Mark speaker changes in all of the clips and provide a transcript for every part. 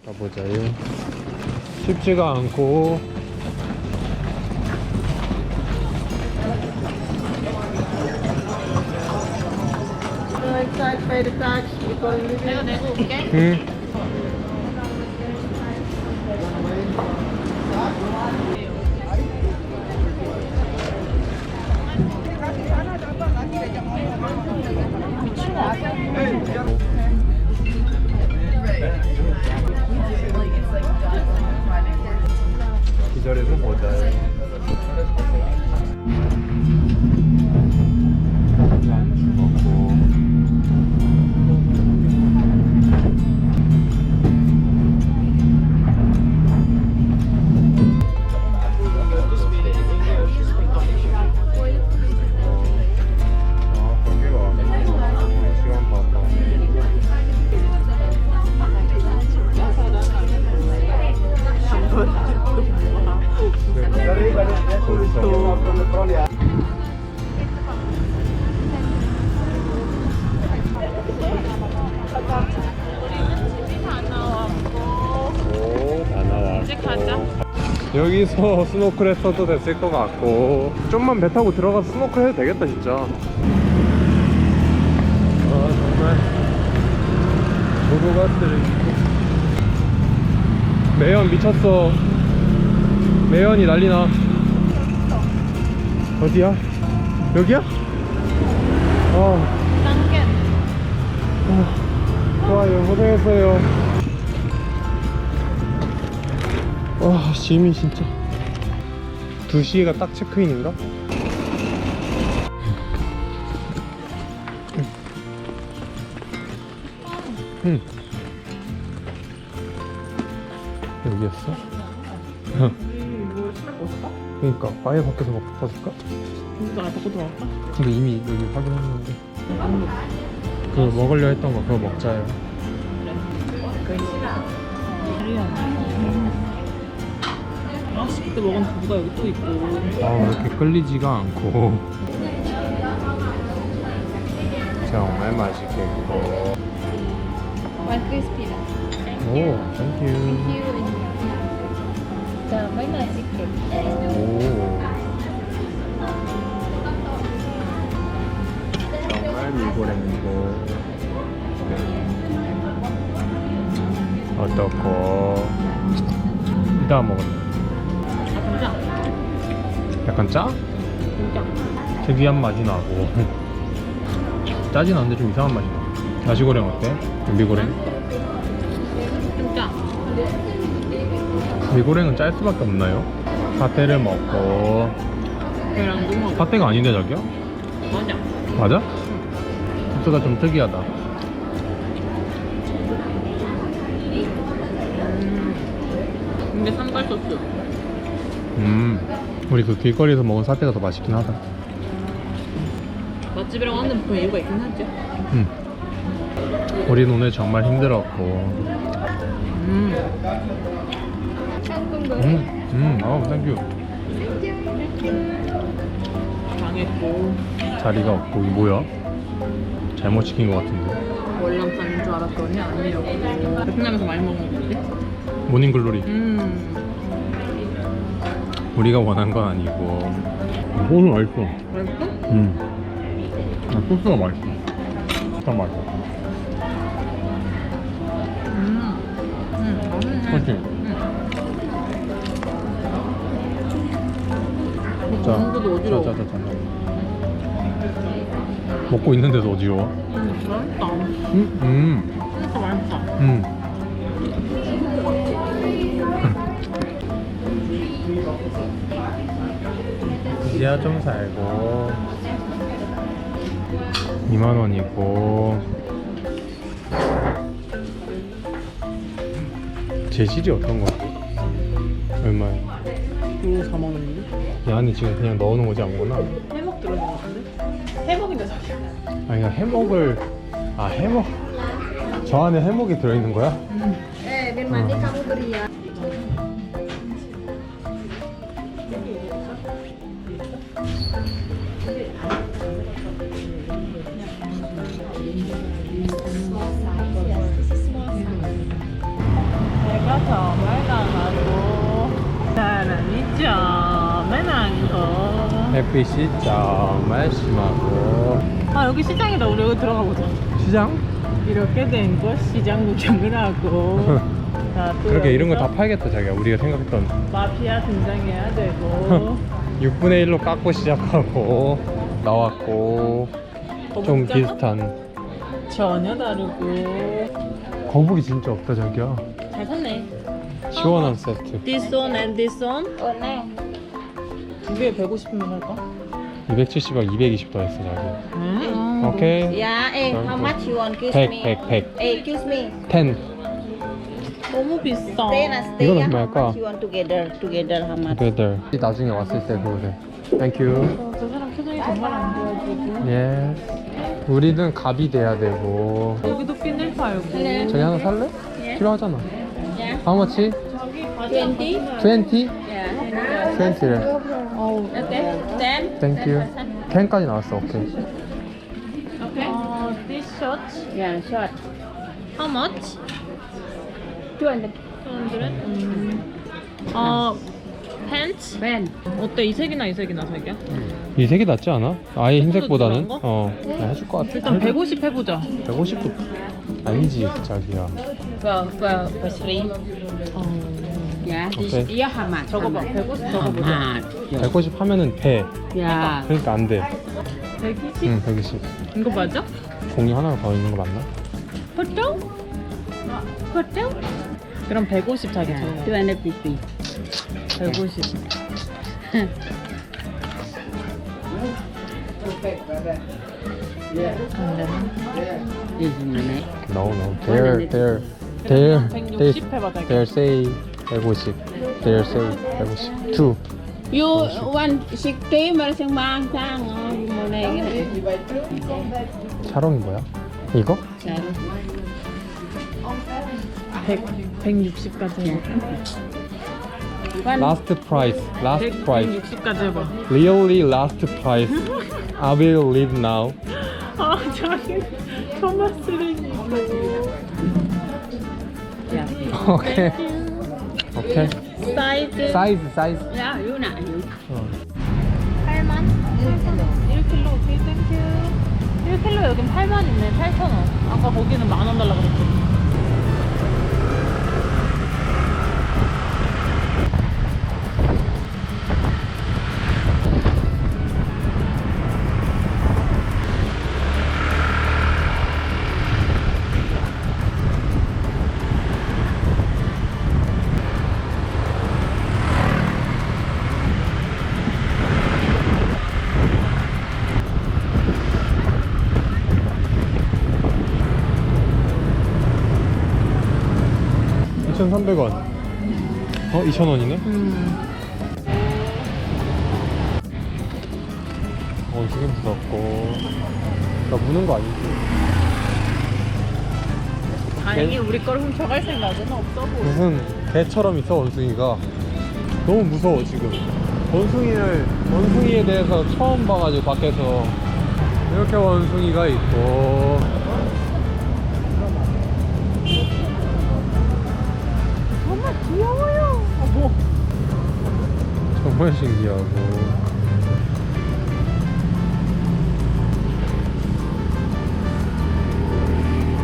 Speaker 1: 가보자요. 쉽지가 않고
Speaker 2: 내가 내고 올게.
Speaker 1: 응. 기절해서 모자요. 여기서 스노클 했어도 됐을 것 같고. 좀만 배 타고 들어가서 스노클 해도 되겠다 진짜. 아 정말. 도로가스를 매연 미쳤어. 매연이 난리나. 어디야? 여기야? 아
Speaker 2: 단계.
Speaker 1: 좋아요. 고생했어요 와 짐이 진짜. 2시가 딱 체크인인가? 응. 여기였어? 그니까 아예 밖에서 뭐 벗을까?
Speaker 2: 진짜 안 벗고 들어갈까?
Speaker 1: 근데 이미 여기 확인했는데. 그거 먹으려 했던 거 그거 먹자요
Speaker 2: 아, 씨, 그때 먹은 두부가 여기 또 있고.
Speaker 1: 아, 왜 이렇게 끌리지가 않고 정말 맛있겠고
Speaker 3: crispy lang.
Speaker 1: 오 땡큐
Speaker 3: magic cake.
Speaker 1: 오 정말 미고랭이고 어떻고 이따 먹었네? 약간 짜?
Speaker 2: 진짜.
Speaker 1: 특이한 맛이 나고 짜진 않는데 좀 이상한 맛이 나 나시고랭 어때? 미고랭?
Speaker 2: 진짜.
Speaker 1: 미고랭은 짤 수밖에 없나요? 파테를 먹고. 파테가 아닌데 저기요?
Speaker 2: 맞아.
Speaker 1: 맞아? 소스가 좀 특이하다
Speaker 2: 근데 삼갈 소스.
Speaker 1: 음 우리 그 길거리에서 먹은 사태가 더 맛있긴 하다
Speaker 2: 맛집이라고 하는 그 이유가 있긴 하지.
Speaker 1: 음. 우린 오늘 정말 힘들었고
Speaker 2: 음.
Speaker 1: 음, 음, 아우 땡큐
Speaker 2: 망했고.
Speaker 1: 자리가 없고 이게 뭐야? 잘못 시킨 것 같은데
Speaker 2: 월남쌈인 줄 알았더니 아니라고. 베트남에서 많이 먹는 건데.
Speaker 1: 모닝글로리
Speaker 2: 음.
Speaker 1: 우리가 원한 건 아니고 소스 맛있어
Speaker 2: 맛있어?
Speaker 1: 음. 아, 소스가 맛있어 진짜 맛있어
Speaker 2: 음. 음. 맛있네.
Speaker 1: 그렇지?
Speaker 2: 음.
Speaker 1: 자,
Speaker 2: 먹는 어지러워.
Speaker 1: 자, 자, 자, 자. 먹고 있는데도 어지러워?
Speaker 2: 음, 맛있다.
Speaker 1: 음, 음,
Speaker 2: 진짜 맛있다.
Speaker 1: 음. 이제야 좀 살고 2만 원이고 재질이 어떤 거지? 얼마야?
Speaker 2: 이거 4만 원인데?
Speaker 1: 이 안에 지금 그냥 넣어놓은 거지 아무거나?
Speaker 2: 해먹 들어있는 것 같은데? 해먹인데 사실.
Speaker 1: 아니 그냥 해먹을 아 해먹 저 안에 해먹이 들어있는 거야?
Speaker 3: Eh, bin mandi kamu beri ya.
Speaker 2: 정말 강하고. 바람이 정말 많고
Speaker 1: 햇빛이 정말 심하고.
Speaker 2: 아 여기 시장이다. 우리 여기 들어가 보자.
Speaker 1: 시장?
Speaker 2: 이렇게 된 곳 시장 구경을 하고. 자,
Speaker 1: 그렇게 이런 거 다 팔겠다 자기가 우리가 생각했던.
Speaker 2: 마피아 등장해야 되고.
Speaker 1: 6분의 1로 깎고 시작하고. 나왔고. 좀
Speaker 2: 거북잖아?
Speaker 1: 비슷한.
Speaker 2: 전혀 다르고.
Speaker 1: 거북이 진짜 없다 자기야.
Speaker 2: 잘 샀네
Speaker 1: 시원한 세트
Speaker 2: This one and this one
Speaker 3: nè
Speaker 2: 두 개에 150만 할까?
Speaker 1: 270억 220 더 했어 자기
Speaker 2: 음.
Speaker 1: 오케이
Speaker 3: Yeah, ê, how much you want? Excuse
Speaker 1: 100
Speaker 3: me
Speaker 1: 100 100
Speaker 3: Ê, excuse me
Speaker 1: 10
Speaker 2: 너무 비싸
Speaker 3: Stay là stay
Speaker 1: 이건
Speaker 3: á,
Speaker 1: 얼마
Speaker 3: how
Speaker 1: 할까?
Speaker 3: much you want together? Together how much?
Speaker 1: together 나중에 왔을 때 그거래 땡큐
Speaker 2: 어, 저 사람 표정이 정말 안 좋아지고
Speaker 1: 예 우리는 갑이 돼야 되고
Speaker 2: 여기도 핀을 팔고
Speaker 1: 저기 하나 살래? 필요하잖아 How much?
Speaker 2: 저기 과자
Speaker 3: 20?
Speaker 1: 20?
Speaker 3: Yeah
Speaker 1: 20래
Speaker 2: 어우
Speaker 3: Okay, 10?
Speaker 1: 땡큐 10까지 나왔어 오케이
Speaker 3: Okay
Speaker 2: 어, this shirt
Speaker 3: Yeah, short
Speaker 2: how much?
Speaker 3: 200
Speaker 2: 200? 음. 어, pants? 어때? 이 색이나 이 색이나 자기야?
Speaker 1: 이 색이 낫지 않아? 아예 흰색보다는
Speaker 2: 거?
Speaker 1: 어나 해줄 것 같아
Speaker 2: 일단 150 해보자
Speaker 1: 150도 아니지 자기야
Speaker 3: For, for, for three
Speaker 2: 어,
Speaker 1: Okay.
Speaker 3: Yeah, how much?
Speaker 2: 적어봐 150 적어보자
Speaker 1: 150 하면은 배
Speaker 3: Yeah
Speaker 1: 그러니까 안 돼
Speaker 2: 120?
Speaker 1: 응 120.
Speaker 2: 이거 맞아?
Speaker 1: 공이 하나가 더 있는 거 맞나?
Speaker 2: 그죠? 그죠? 그럼 150 자기 적어
Speaker 3: 250
Speaker 2: 150 안 되나?
Speaker 3: Money
Speaker 1: No no They're they're they're
Speaker 2: 160 해봐 자기
Speaker 1: They're say 150 They're say 150 Two
Speaker 3: You want 60 mà sang mang sang ờ, mùa này cái này
Speaker 1: 샤롱이 뭐야? 이거?
Speaker 2: 100, 160까지 해봐
Speaker 1: Last price Last
Speaker 2: 100,
Speaker 1: price
Speaker 2: 160까지 해봐
Speaker 1: Really last price I will leave now
Speaker 2: 아 자기 토마스를
Speaker 1: 오케이 오케이.
Speaker 2: 사이즈.
Speaker 1: 사이즈 사이즈.
Speaker 3: you nè
Speaker 1: 어.
Speaker 2: 8만? 1kg 오케이 땡큐. 1kg 여긴 8만 있네 8,000원. 아까 거기는 만 원 달라 그랬지
Speaker 1: 천 2,300원 어? 2,000원이네?
Speaker 2: 음.
Speaker 1: 어 되게 무섭고 나 무는 거 아니지?
Speaker 2: 다행히 우리 걸 훔쳐갈 생각은 없어 보여
Speaker 1: 무슨 개처럼 있어 원숭이가 너무 무서워 지금 원숭이를 원숭이에 대해서 처음 봐가지고 밖에서 이렇게 원숭이가 있고
Speaker 2: 정말
Speaker 1: 신기하고.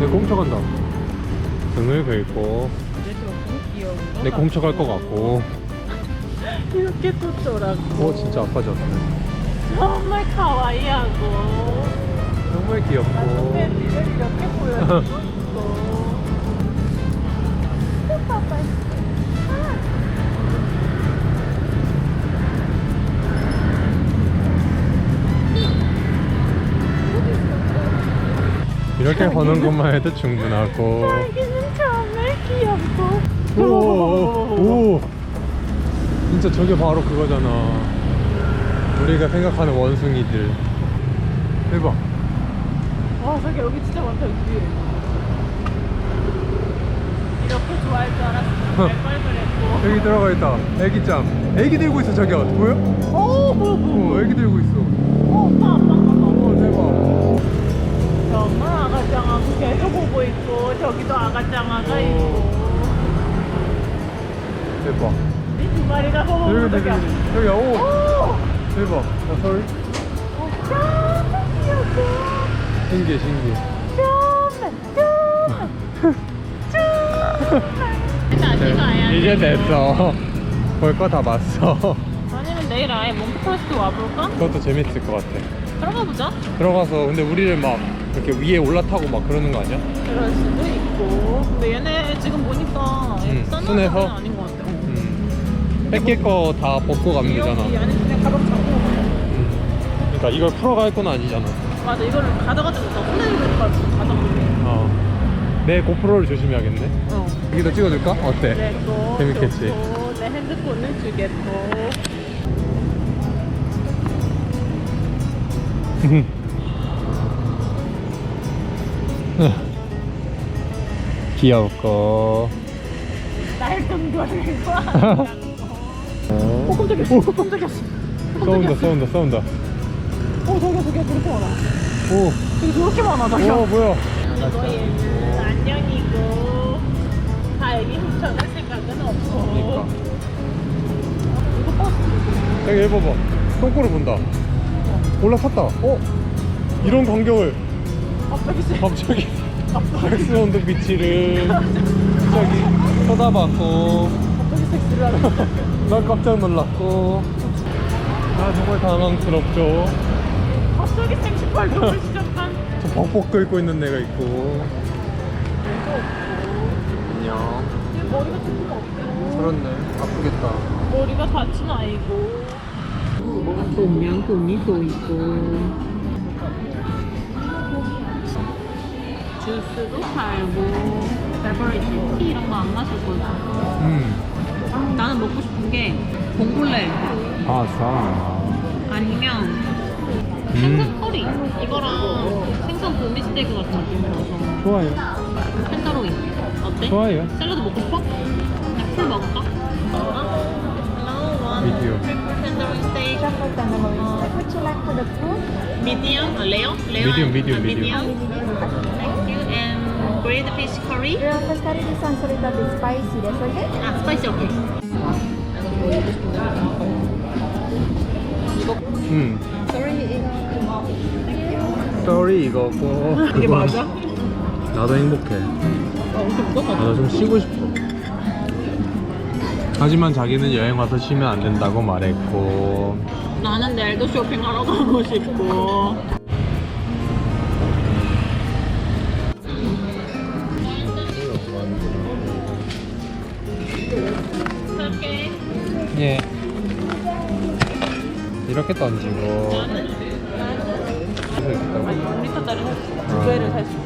Speaker 1: 내 꼼쳐간다. 등을 긁고. 내 꼼쳐갈 것 같고.
Speaker 2: 이렇게 쫓더라고.
Speaker 1: 어 진짜 아파졌네.
Speaker 2: 정말 가와이하고.
Speaker 1: 정말 귀엽고.
Speaker 2: 이렇게 보여
Speaker 1: 이렇게 보는 것만 해도 충분하고.
Speaker 2: 자기는 정말 귀엽고.
Speaker 1: 오, 오, 오. 진짜 저게 바로 그거잖아. 우리가 생각하는 원숭이들. 대박.
Speaker 2: 와 자기 여기 진짜 많다 여기 이렇게 좋아할 줄 갈걸 그랬고.
Speaker 1: 여기 들어가 있다. 애기짱. 애기 들고 있어 저기 보여?
Speaker 2: 오 뭐야 뭐야
Speaker 1: 어 애기 들고 있어.
Speaker 2: 어 오빠
Speaker 1: 어 대박
Speaker 2: 정말 아가짱하고 계속 보고 있고 저기도 아가짱아가
Speaker 1: 오.
Speaker 2: 있고
Speaker 1: 대박.
Speaker 2: 두 마리가 서로
Speaker 1: 여기 여기
Speaker 2: 움직여.
Speaker 1: 여기 오
Speaker 2: 오!
Speaker 1: 대박. 어, sorry.
Speaker 2: 짠! 귀엽고.
Speaker 1: 신기해 신기해.
Speaker 2: 다시
Speaker 1: 이제 됐어. 볼 거 다 봤어.
Speaker 2: 아니면 내일 아예 몬테크레스트 와볼까?
Speaker 1: 그것도 재밌을 것 같아.
Speaker 2: 들어가 보자.
Speaker 1: 들어가서 근데 우리를 막 이렇게 위에 올라타고 막 그러는 거 아니야?
Speaker 2: 그럴 수도 있고. 근데 얘네 지금 보니까
Speaker 1: 음,
Speaker 2: 싼
Speaker 1: 순해서?
Speaker 2: 남자는 아닌 것 같아.
Speaker 1: 음. 뺏길 거 다 벗고 가면 되잖아.
Speaker 2: 귀여운지 아니면 그냥 가방 잡고.
Speaker 1: 음. 그러니까 이걸 풀어갈 건 아니잖아.
Speaker 2: 맞아, 이거를 가져가지고 나 혼내니까 지금 가져가고.
Speaker 1: 어. 내 고프로를 조심해야겠네.
Speaker 2: 어.
Speaker 1: 여기도 찍어줄까? 어때?
Speaker 2: 내 거
Speaker 1: 재밌겠지?
Speaker 2: 내 핸드폰을 주겠고.
Speaker 1: 귀엽고.
Speaker 2: 낡은 거를 봐.
Speaker 1: 어.
Speaker 2: 어, 깜짝이야. 어, 깜짝이야.
Speaker 1: 쏘운다, 쏘운다, 쏘운다.
Speaker 2: 어, 저기야, 저기야, 저렇게 많아.
Speaker 1: 오,
Speaker 2: 저기 저렇게 많아, 저기야.
Speaker 1: 오, 뭐야?
Speaker 2: 얘는 안녕이고. 다 여기 훔쳐갈 생각은 없어.
Speaker 1: 그러니까. 여기 해봐봐. 똥꼬를 본다. 올라탔다. 어? 이런 광경을
Speaker 2: 갑자기
Speaker 1: 백스 온더 비치를 갑자기 쳐다봤고
Speaker 2: 갑자기 섹스를 하는.
Speaker 1: 난 깜짝 놀랐고 아 정말 당황스럽죠
Speaker 2: 갑자기 섹시 활동을 시작한.
Speaker 1: 저 벅벅 끓고 있는 애가 있고 안녕
Speaker 2: 얘 머리가 조금.
Speaker 1: 그렇네 아프겠다
Speaker 2: 머리가 다친 아이고. 동양동이도 있고. 주스도 팔고. 베버리지 티 이런 거 안 마실 거야.
Speaker 1: 음
Speaker 2: 나는 먹고 싶은 게 봉골레
Speaker 1: 아 싸
Speaker 2: 아니면 생선 커리 이거랑 생선 도미스테이크 같은 느낌이라서
Speaker 1: 좋아요
Speaker 2: 텐더로인 어때?
Speaker 1: 좋아요
Speaker 2: 샐러드 먹고 싶어? 그냥 풀 먹을까? One
Speaker 1: Medium.
Speaker 2: tenderloin steak. 어,
Speaker 4: Would you like for the food?
Speaker 2: medium, 아, 레어? 레어?
Speaker 1: Medium, medium,
Speaker 2: 아,
Speaker 1: medium.
Speaker 2: Thank you. And grilled fish curry.
Speaker 4: Real curry this one's a little bit spicy, that's okay?
Speaker 2: 아, 스파이시 오케이.
Speaker 1: 음 sorry 이거고
Speaker 2: 이게 맞아?
Speaker 1: 나도 행복해
Speaker 2: 아.
Speaker 1: 나도 좀 쉬고 싶어. 하지만 자기는 여행 와서 쉬면 안 된다고 말했고.
Speaker 2: 나는 내일도 쇼핑하러 가고 싶고.
Speaker 1: 예. 이렇게 던지고.
Speaker 2: 나는
Speaker 1: 그래서 있다고?
Speaker 2: 1리터짜리 두 개를 살수 있어.